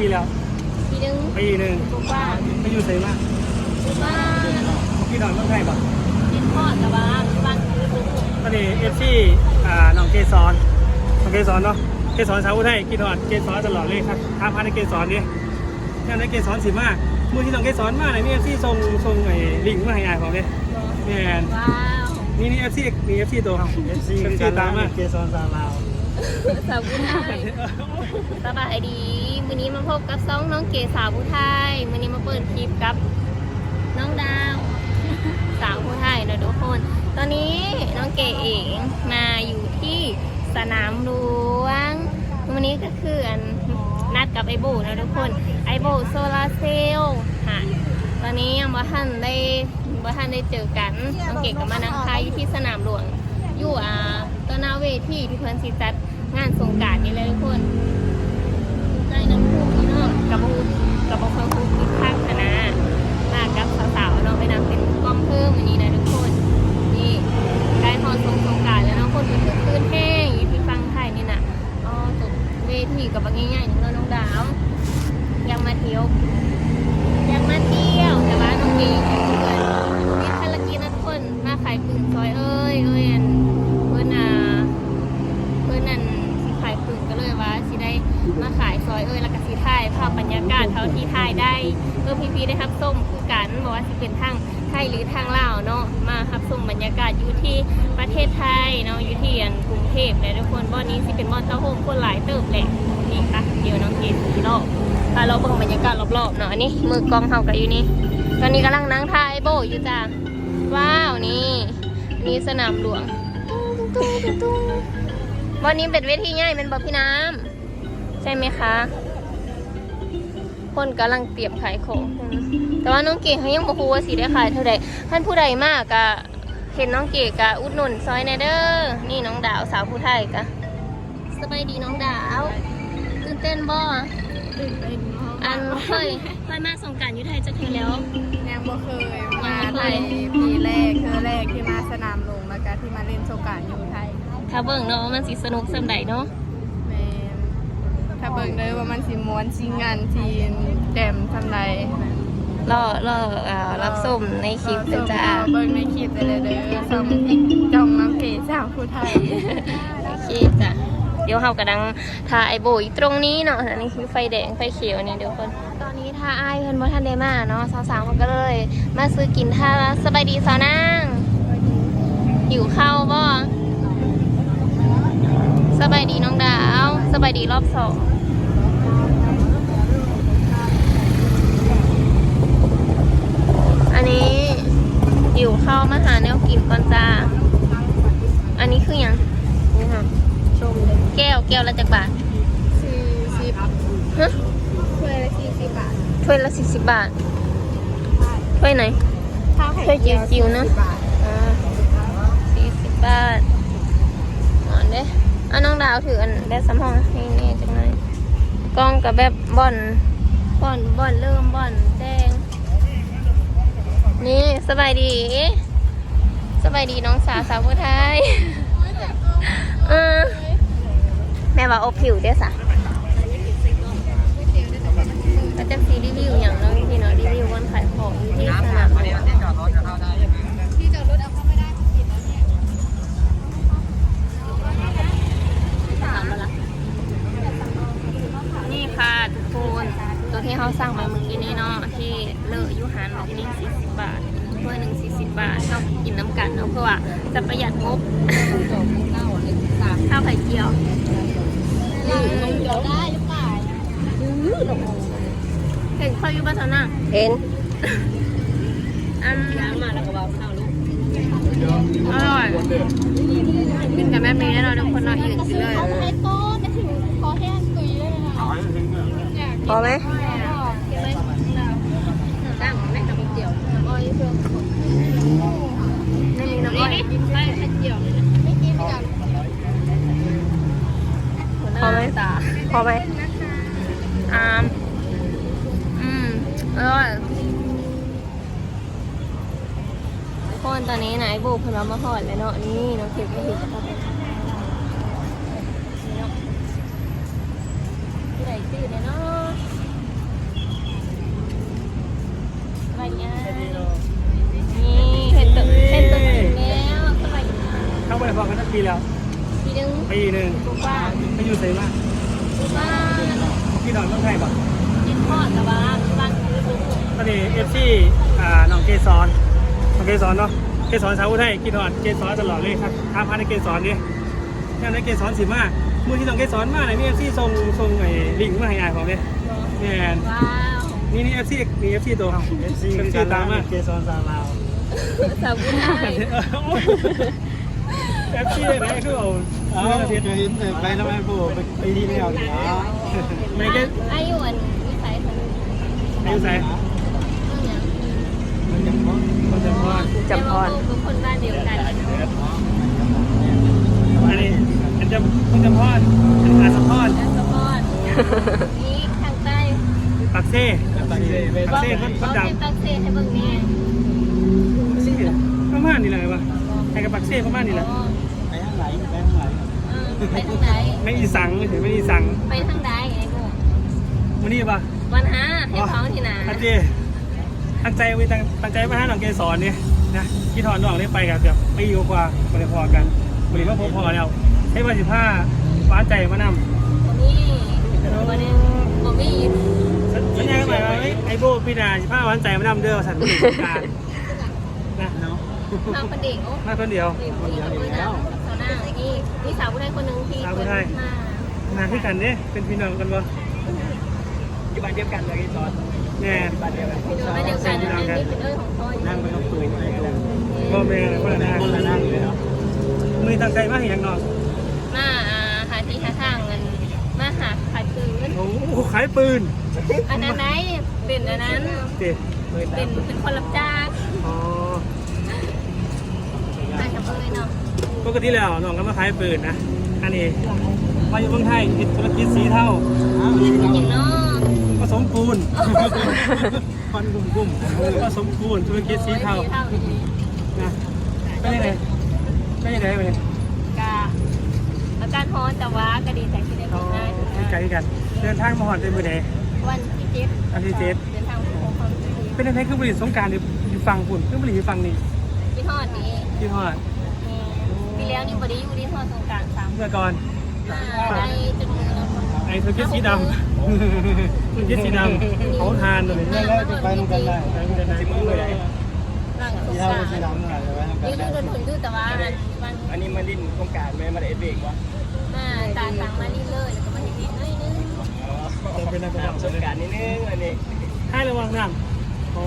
ปีแล้วปีหนึงปีหนึ่งกว่าไปอยู่ไสมาว่าพี่นอนเมืองไทยป่ะเห็นทอดแต่ว่าบ้านคือบุกตอนนี้เอฟซีอ่าน้องเกสรน้องเกสรเนาะเกสรสาวอุทัยกินหอดเกสรตลอดเลยครับทามพันในเกสรนี่ยังในเกสรสิมามือที่น้องเกสรมาไหนมีเอฟซีส่งส่งไอ้ลิงก์มาให้อายผมเลยแม่นว้าว นี่นี่เอฟซีนี่เอฟซีตัวเขาเอฟซีตามมา เกสรสาวลาว สาวผู้ไทยสบายดีมื้อนี้มาพบกับซ่องน้องเก๋สาวผู้ไทยมื้อนี้มาเปิดคลิปกับ น้องดาว สาวผู้ไทยนะทุกคน ตอนนี้น้องเกเองมาอยู่ที่สนามหลวงวันนี้ก็คืออันนัดกับไอโบนะทุกคนไอโบโซลาเซลล์ค่ะตอนนี้ยังบ่ทันได้บ่ทันได้เจอกันน้องเก๋ก็มานั่งทายอยู่ที่สนามหลวง อยู่อ่าต้นนาเวทีที่เพิ่นสิจัดงานสงกรารนี่เลยทุกคนใกล้น้ำพุพี่น้องกับบูกับบุคคลคุคึกคักคณะมากับสาวๆเนาะไปนำเป็นกล้องเพิ่มอันนี้นะทุกคนนี่ใกล้ฮอนสงสงการแล้วเนาะคนก็คือคืนแห้งอยู่ที่ฟังไทยนี่น่ะอ๋อตกเวทีกับบักง่ายๆนึงแล้วน้องดาวยังมาเที่ยวยากมาเที่ยวแต่ว่าน้องเนาะอันนี้มือกองเฮากับอยู่นี่ ตอนนี้กำลังนั่งถ่ายโบอยู่จ้าว้าวนี่นี่สนามหลวงวันนี้เป็นเวทีใหญ่เป็นบอพี่น้ำใช่ไหมคะคนกำลังเตรียมขายของแต่ว่าน้องเก๋เขายังบอกว่าสีได้ขายเท่าใดท่านผู้ใดมากกะเห็นน้องเก๋กะอุดหนุนซอยในเด้อนี่น้องดาวสาวผู้ไทยกะสบายดีน้องดาวตื่นเต้นบ่ตื่นเต้น อันเคยเคยมาสงกรารยุทธไทยจะเคยแล้ว ยังบ่เคยยัมางบ่เคในยปีแรกคือแรกที่มาสนามหลวงแล้วก็ที่มาเล่นสงกรารอยู่ไทยถ้าเบิ่งเนาะว่ามันสิสนุกสำใดเนาะแม่นถ้าเบิ่งเลยว่ามันสิม้วนชิงงานทีมแต้มทำไรรอรออ่ารับส้มในคลิปนะจ้าเบิ่งในคลิปได้เลยเด้อซ้ำอีกจ้องน้ำเพจสาวผู้ไทย โอเคจ้ะเดี๋ยวเฮากำลังทาไอโบอยู่ตรงนี้เนาะอันนี้คือไฟแดงไฟเขียวนี่เดี๋ยวคนตอนนี้ทาไอายเพิ่นบ่ทันได้มาเนาะสาวๆมันก็เลย มาซื้อกินทาสบายดีสาวนางหิวข้าวบ่สบายดีน้องดาวสบายดีรอบสองอันนี้อยู่เข้าวมาหาแนวกินก่อนจ้าอันนี้คืออย่าง แก้วแก้วละจักบาทสี่สิบฮะถ้วยละสี่สิบบาทถ้วยละสี่สิบบาทถ้วยไหนข้าวไข่ถ้วยจิ๋วๆนะ40บาทอ่าสี่สิบบาทอ่อนเด้อะน้องดาวถืออันได้สำห้องให้แน่จังเลยกล้องกับแบบบ่อนบ่อนบ่อนเริ่มบ่อนแดงนี่สบายดี สบายดีน้องสาวสาวผู้ไทย เออแม่ว่าอบผิวเด้อสะก็จะซีรีวิวอย่างเน้องพี่เนาะรีวิววันขายของอยู่ที่สนามหลวงที่จอดรถเอาเข้าไม่ได้ผิดแล้วเนี่ยนี่ค่ะทุกคนตัวที่เขาสั่งมาเมื่อกี้นี้เนาะที่เลอะอยุหันที่นี่40บาทถ้วยหนึ่ง40บาทชอบกินน้ำกันเนาะเพราะว่าจะประหยัดงบข้าวไข่เจียว เดี๋ยวได้หรือเปล่า เห็นข้าวอยูบ้านเท่านั้นเห็นอันล้างมาแล้วก็เบาข้าวลูกอร่อยกินกับแม่เมย์แน่นอนทุกคนเนาะยืนกินเลยให้โต้จะถึงคอแห้งตุยเลยนะพอไหมกินไหมตั้งแม่กับเจียวอ้อยเพื่อนไม่มีน้ำอ้อยกินได้ไข่เจียวเลยนะไม่กินกันพอไหมพอไหม โบกเพิ่นเอามาหอดแล้วเนาะนี่น้องเข็ก็เห็นครับพี่ใหญ่ตื่นแล้ววันยังนี่เห็นตึกเห็นตึกถึงแล้วสบายเข้าไปฟักันสักปีแล้วปีหนึ่งปีหนึ่งกูป้าไปอยู่ไสมากูป้าพี่ดอนต้องไทยป่ะยินทอดแต่ว่าบ้านคือลูกตอนนี้เอฟซีอ่าน้องเกสอนน้องเกสนเนาะ เกสรสาวไทยกินทอดเกสรตลอดเลยครับทามพันในเกสรนี่แค่นั้นเกสรสิมากมือที่น้องเกสรมาไหนมีเอฟซีส่งส่งไอ้ลิงก์มาให้อายของเนี่ยแม่นว้าวนี่นี่เอฟซีนี่เอฟซีตัวเขาเอฟซีตามมาเกสรสาวลาวสาวผู้ชายเอฟซีไหนคือเอาเอาเรื่องเทียนเห็นไปทำไมผู้ไปไปที่ไม่เอาดีนะไม่ได้อายุอันวิสัยของอายุใส่ เนี่ย มันยังพ้น คนจะพอดจำพรเป็นคนบ้านเดียวกันอันนี้อันจะคนจะพอดอันอาสะพอดแล้วสปอร์ตนี่ทางใต้ปักเซ่ตังเซ่ไปปักเซ่คนคนบอกดเป็นตักเซ่ให้เบิ่งนี่ำซี่ประมาณนี้แหละวะไอ้กับปักเซ่ประมาณนี้แหละไปทางไหนไปทางไหนไปทางไหนไม่อีสังไม่ถึงไม่อีสังไปทางใดไอ้หมูวันนี้ปะวันห้าให้เขาที่ไหนอาเจตั้งใจไว้ตั้งตั้งใจมาหาน้องเกสรเนี่ย นะที่ถอนน้องได้ไปกับแบบปีกว่าบริพอกันบริพอพอแล้วใช้วันสิบห้าฟ้าใจมานำผมนี่วันนี้ผมมีสัญญากันไปว่าเอ้ยไอโบพี่นาสิบห้าวันใจมานำเด้อสันติการนะเนาะทางคนเด็กโอ้มาคนเดียว มีผู้หญิงกับผู้ชายสาวหน้านี่นี่สาวผู้ชายคนหนึ่งที่สาวผู้ชายมาที่กันเนี่ยเป็นพี่น้องกันบ่อยู่บ้านเดียวกันเลยสอนแน่ บ้านเดียวกันพี่น้องไม่เดียวกันนั่นนี่เป็นเรื่องของพ่อนั่งไปกับปืนอะไรกัน บ่แม่คนละหน้าคนละนั่งเลยเนาะมือตั้งใจมาเห็นอย่างน้องมาหาที่หาทางเงินมาหาขายปืนโอ้โหขายปืน อันนั้นไหนเป็นอันนั้นเด็ดเป็นเป็นคนรับจ้างอ๋อมาจากปืนเนาะปกติแล้วน้องก็มาขายปืนนะอันนี้มาอยู่เมืองไทยกิจธุรกิจสีเทาจริงเนาะผสมปูนควันกุ้มกุ้มผสมปูนธุรกิจสีเทานะ เป็นยังไงเป็นยังไงไปเนี่ยกาอาการฮ้อนแต่ว่าก็ดีใจที่ได้อ๋อทำงานดีใจกัน เดินทางมาหอดเป็นมือไหนวันที่เจ็ดวันที่เจ็ดเดินทางไปความสุขเป็นยังไงคือบริษัทสงกรารอยู่ฝั่งปุ่นคือบริษัทอยู่ฝั่งนี้ที่ทอดนี้ที่หอดปีแล้วนี่บไดีอยู่ที่ทอดสงกรารสามเมื่อก่อนได้จนมือเราไอ้ธุรกิจสีดำธุรกิจสีดำเขาทานตัวนี้แล้วแล้วไปนู่นกันได้ไปนู่นกันได้สิมือเลยร่างกับสงที่กเท่าราที่รดำหน่อยไปทางกั ยืนดได้โดนถุนยืดแต่ว่ามันอันนี้มาดิ้นโครงการไหมมาได้เบรกวะมาตาสั่งมานี่เลยแล้วก็มาเห็นนิดน้อยนึงเป็นนักประดับโครงการนิดนึงอันนี้ให้ระวังน้ำอ๋อ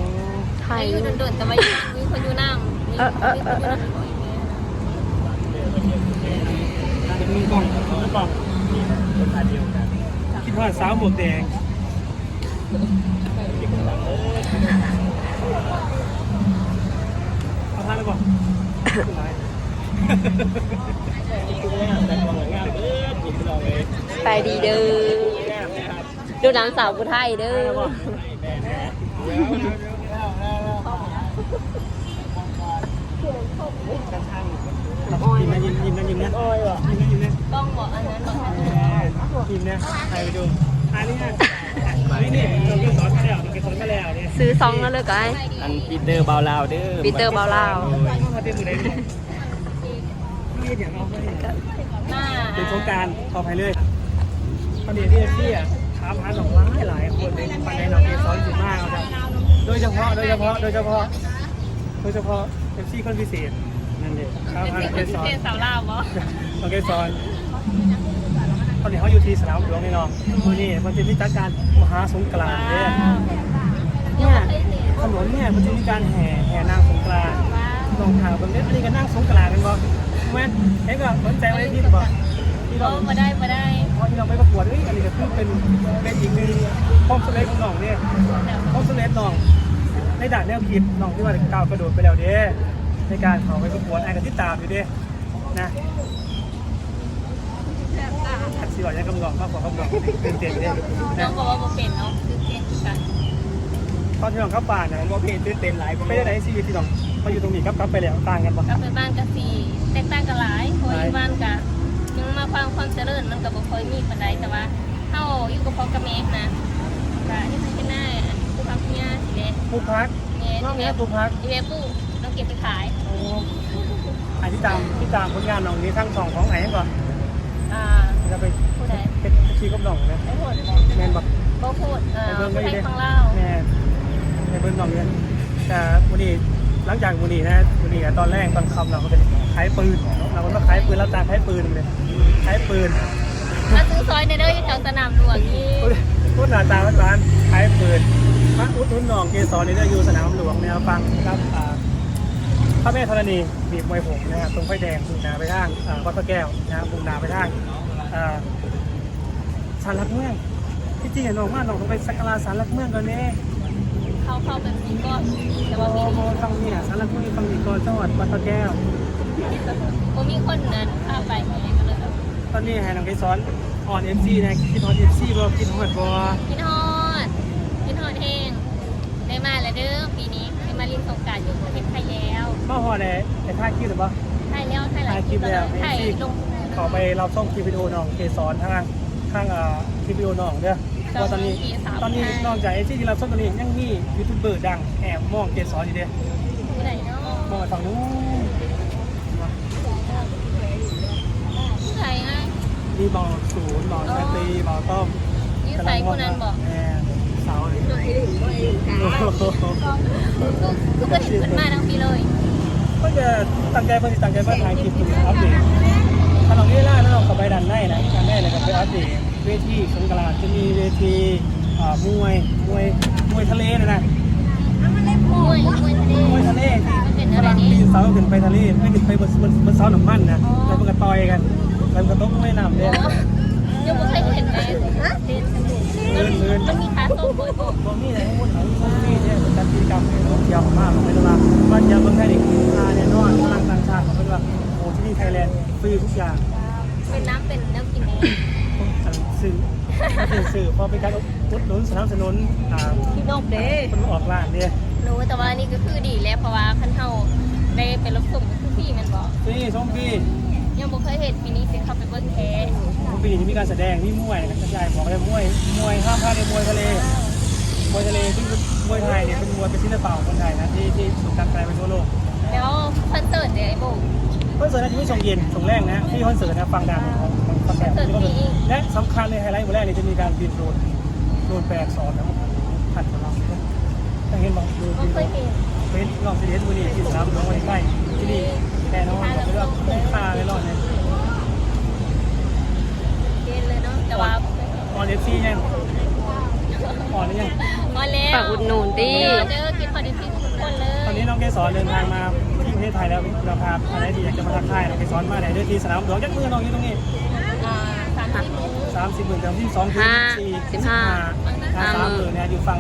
ไทยอายุโดนๆแต่ว่ามีคนอยู่น้ำมีคนอยู่น้ำเป็นมือกล้องมือกล้องคนมาเดียวกันคิดว่าสาวหมวกแดงเอา ทานแล้วบอกแต่ความงามเออผิดเราเลยไปดีเด้อดูน้ำสาวผู้ไทยเด้อยิ้มนะยิ้มยิ้มนะยิ้มนะยิ้มนะยิ้มนะต้องบอกอันนั้นบอกยิ้มนะใครไปดูอันนี้ นะนี่นี่เราเก็สอนมาแล้วเราเก็สอนมาแล้วเนี่ยซื้อซองแล้วเลยก็ไอ้อันปีเตอร์บาวลาวเด้อปีเตอร์บาวลาวมาเต็มมือเลยเนี่ยนี่อย่างเอาไปมาเป็นสงการขอไปเลยตอนนี้ที่ที่อะถามหาสองล้านหลายคนในปันในหนองเกสรสิบห้าครับโดยเฉพาะโดยเฉพาะโดยเฉพาะโดยเฉพาะเอฟซีคนพิเศษนั่นเองถามหาหนองเกเป็นสรเป็นสาวลาวบ่หนองเกสร ตอนนี้เขาอยู่ที่สนามหลวงนี่เนาะมือนี่มันจะมีจัดการมหาสงกรานต์เนี่ยเนี่ยถนนเนี่ยมันจะมีการแห่แห่นางสงกรานต์ลองถามบางเนี้ยอันนี้ก็นั่งสงกรานต์กันบ่แม่นเอ๊ะก็สนใจไว้ที่บ่ที่ก็เรามาได้มาได้พอที่เราไปประกวดเอ้ยอันนี้ก็คือเป็นเป็นอีกหนึ่งความสำเร็จของน้องเนี่ยความสำเร็จน้องในด่านแนวคิดน้องที่ว่าก้าวกระโดดไปแล้วเด้ในการเขาไปประกวดไอ้กับที่ตามอยู่เด้นะ ทักซี่ว่าจะกำลังมากกว่ากำลังเป็นเต็มเด้น้อนะงบอกว่าบ่เป็นเนาะคือเก่งกันตอนที่น้องเข้าป่าเนี่ยผมว่าเพจตื่นเต้นหลายคนไปได้ไหนชีวิตที่น้องมาอยู่ตรงนี้กับกลับไปแล้วต่างกันบ่กลับไปบ้านก็สิแตกต่างกันหลายเพราะอยู่บ้านก็ยังมาความความเจริญมันก็บ่ค่อยมีปานใดแต่ว่าเฮาอยู่กับพ่อกับแม่นะก็นี่เป็นหน้าผู้พักเนี่ยสิเด้ปลูกพักเนี่ยน้องนี่เนี้แม่ยปลูกพักอีเวปูเราเก็บไปขายโอ้อันที่ตามที่ตามผลงานน้องนี้ทั้งสองของไหนก่อนอ่า จะไปผู้ใดเป็นชีกับน้องนะไม่พูดแมนบอกบ่พูดอ่าไปเบิ่งผู้ไม่ใดได้ฟังเล่าแม่ในเบิ้งน้องเนี่ยแต่วันนี้หลังจากวันนี้นะวันนี้ตอนแรกตอนคำเราก็เป็นขายปืนเราก็ต้องขายปืนรับจ้างขายปืนเลยขายปืนมาซื้อซอยในเด้ออยู่แถวสนามหลวงนี่พูดหน้าตาร้านๆขายปืนพระอุดหนุนน้องเกสรนี่ได้อยู่สนามหลวงแนวฟังนะครับอ่าพระแม่ธรณีบีบมวยผมนะครับตรงไฟแดงมุ่งหนาไปทางอ่าวัดพระแก้วนะครับมุ่งหนาไปทางอ่า สารหลักเมืองที่จริงอะน้องมาน้องต้องไปสักการะสารหลักเมืองก่อนเนี่ยเข้าเข้าแบบนี้ก็แต่โอ้ว่ามีโหฟังเนี่ยสารหลักเมืองฟังดีก่อนจังหวัดวัดพระแก้วบ่มีคนนั้นพาไปไงก็เลยตอนนี้ให้น้องเกสรออนเอฟซีนะคิดฮอตเอฟซีบ่คิดฮอตบ่กินฮอดกินฮอดแห้งได้มาแล้วเด้อปีนี้ได้มาเลินสงกรารอยู่ประเทศไทยแล้วมาฮอดได้แต่ท่าคิดหรือบ่ไทยแล้วไทยหลายคลิปแล้วไทยลง ขอไปรับส่งคลิปวิดีโอน้องเกสรทางทางอ่าคลิปวิดีโอน้องเด้อเพราะว่าตอนนี้ตอนนี้นอกจากเอฟซีที่รับส่งตอนนี้ยังมียูทูบเบอร์ดังแอบมองเกสรอยู่เด้อผู้ใดเนาะมองไปฝั่งนู้นผู้ใดอะมีบอลศูนย์บอลชาตรีบอลต้อมยูใส่คนนั้นบอกแหมเสาเลยคือก็เห็นคนมาทั้งปีเลยก็จะตั้งใจเพื่อตั้งใจเพื่อถ่ายคลิปดูอัปเดต ถ้าเราไม่ล่าถ้าเราเข้าไปดันได้นะดันได้เลยก็ไปอัปเดตเวทีสงกรานต์จะมีเวทีอ่ามวยมวยมวยทะเลนะนะมวยมวยทะเลมวยทะเลที่มันเป็นฝอะไรรั่งนี่ปีนเสาขึ้นไปทะเลไม่ขึ้นไปบนบนบนเสาหนังมันนะแล้วมันก็ต่อยกันแล้วมันก็ตกไม่น้ำเลยยังไม่เคยเห็นเลยมันมันมีขาส้มบ่อยบอกบ่มีอะไรทั้งหมดทั้งมดนี่เนี่ยเป็นการกิจกรรมเที่ยวมากไม่ได้ว่าว่าจะเมืองไทยนี่พาแน่นอนพลังต่างชาติเขาเป็นว่าโอ้ที่นี่ ไทยแลนด์ฟรีทุกอย่างเป็นน้ำเป็นน้ำกินนี้สื่อสื่อสื่อพอเป็นการอุดหนุนสนับสนุนอ่าพี่นกเด้คนออกร้านเนี่ยรู้แต่ว่านี่ก็คือดีแล้วเพราะว่าคันเฮาได้ไปรับส่งก็คือพี่มันบอกฟรีชมฟรียังบ่เคยเห็นปีนี้สิเข้าไปเบิ่งแท้ทุกปีนี้มีการแสดงมีมวยนะกระจายบอกเลยมวยมวยห้ามพลาดในมวยทะเลมวยทะเลซึ่งมวยไทยเนี่ยเป็นมวยเป็นศิลปะของคนไทยนะที่ที่ถูกดังไกลไปทั่วโลกแล้วคอนเสิร์ตเดี๋ยวไอ้โบค อนเสิร์ตน่าจะไม่ส่งเย็นส่งแรกนะที่คอนเสิร์ตนะฟังดังของของฟังแขกและสำคัญเลยไฮไลท์วันแรกเนี่ยจะมีการบินโดรนโดรนแปลกสอนนะพันของเราถ้าเห็นบอกดูบ่ดูเคยเห็นเป็นลองเสียนบุรีที่สนามหลวงวันใกล้ที่นี่แน่นอนบอกเลยว่าคุ้มค่าเลยรอดเนี่ยเห็นเลยเนาะแต่ว่าออนเอฟซียังออนหรือยังมาแล้วฝากอุดหนุนดิเด้อเด้อกินพอดีสิทุกคนเลยตอนนี้น้องเกสรเดินทางมา ที่ประเทศไทยแล้วเราพาอะไรดีอยากจะมาทักทายน้องเกสรมาไหนด้วยที่สนามหลวงยักมือน้องอยู่ตรงนี้อ่าสามสิบมื้อสามสิบหมื่นแต่ที่สองคือสี่สิบห้าสามหมื่นเนี่ยอยู่ฝั่ง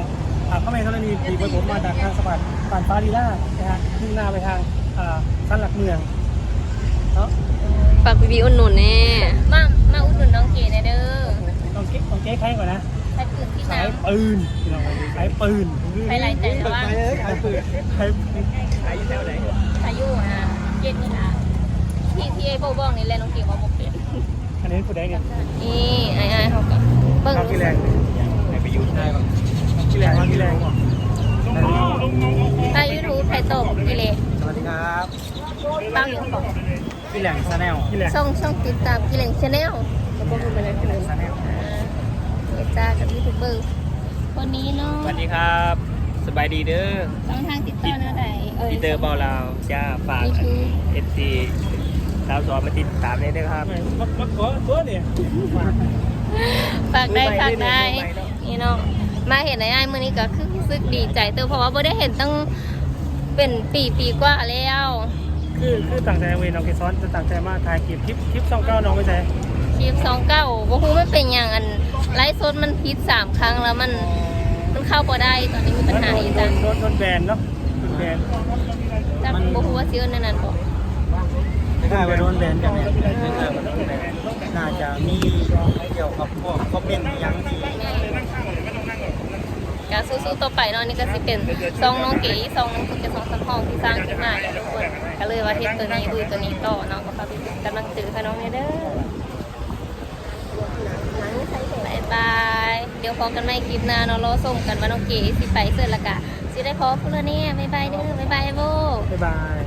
อ่าพระแม่ธรณีปีบนผมมาจากทางสะพานผ่านฟ้าลีลานะฮะขึ้นหน้าไปทางอ่าสั้นหลักเมืองเนาะฝากพี่พี่อุดหนุนแน่มามาอุดหนุนน้องเก๋หน่อยเด้อต้องเก๊ต้องเก๊ใครก่อนนะใช้ปืนที่ขายน้ำปืนพี่น้องขายปืนไปหลายใจแต่ว่าขายปืนขายขายอยู่แถวไหน อยุอะเจ็ดนี่ล่ะที่ที่ไอ้โบบอกนี่แหละน้องเก๋ว่าบ่เป็นอันนี้ผู้ใดเนี่ยนี่ไอ้ไอ้เขาก็เบิ่งทำกี่แรงไหนไปยู่ได้ป่ะกี่แรงกี่แรงถ้ยูทูบไทยตบกกิเลสสวัสดีครับตั้งอยู่บอกพี่แหลงชาแนลกี่แรงช่องช่องติดตามกิเลสชาแนลก็ต้อไปเลยกี่แรงชาแนลเอจ้ากับยูทูบเบอร์คนนี้เนาะสวัสดีครับ บายดีเด้อช่องทางติดต่อหน้าใดเอ่ยพีเตอร์เบาลาวจ้าฝากยูทูบเอฟซีสาวสอนมาติดตามได้ด้วยครับมักมักขอตัวเนี่ยฝากได้ฝากได้นี่เนาะมาเห็นไอ้ไอ้มื้อนี้ก็คือรู้สึกดีใจเตอเพราะว่าบ่ได้เห็นตั้งเป็นปีปีกว่าแล้วคือคือต่างใจเวน้องเกซ้อนจะต่างใจมากถ่ายคลิปคลิปคลิปช่องเก้าน้องไม่ใช่คลิปสองเก้าบ่ฮู้มันเป็นอย่างอันไลฟ์สดมันผิดสามครั้งแล้วมัน มันเข้าบ่ได้ตอนนี้มีปัญหาอยู่โดจ้ะนโดนโดนแบนเนาะโดนแบนจ้ะบ่ฮู้ว่าสิเอิ้นแนวนั้นบ่ไม่ได้ไปโดนแบนกันเนี่ยไม่ได้ไปโดนแบนน่าจะมีเกี่ยวกับพวกคอมเมนต์ยังที่ก็สู้ๆต่อไปเนาะนี่ก็สิเป็นซองน้องเก๋ซองน้องคุณจะซองสัมพองที่สร้างขึ้นมาเนี่ยทุกคนก็เลยว่าเฮ็ดตัวนี้ดูตัวนี้ต่อเนาะก็ฝากเป็นกำลังใจให้น้องเนี่ยเด้อ บาย เดี๋ยวพอกันใหม่คลิปหน้าเนาะรอส่งกันว่าน้องเก๋สิไปเสร็จและกะสิได้พอพุ่นละเนี่ยบายบายเด้อบายบายโบ บ๊ายบาย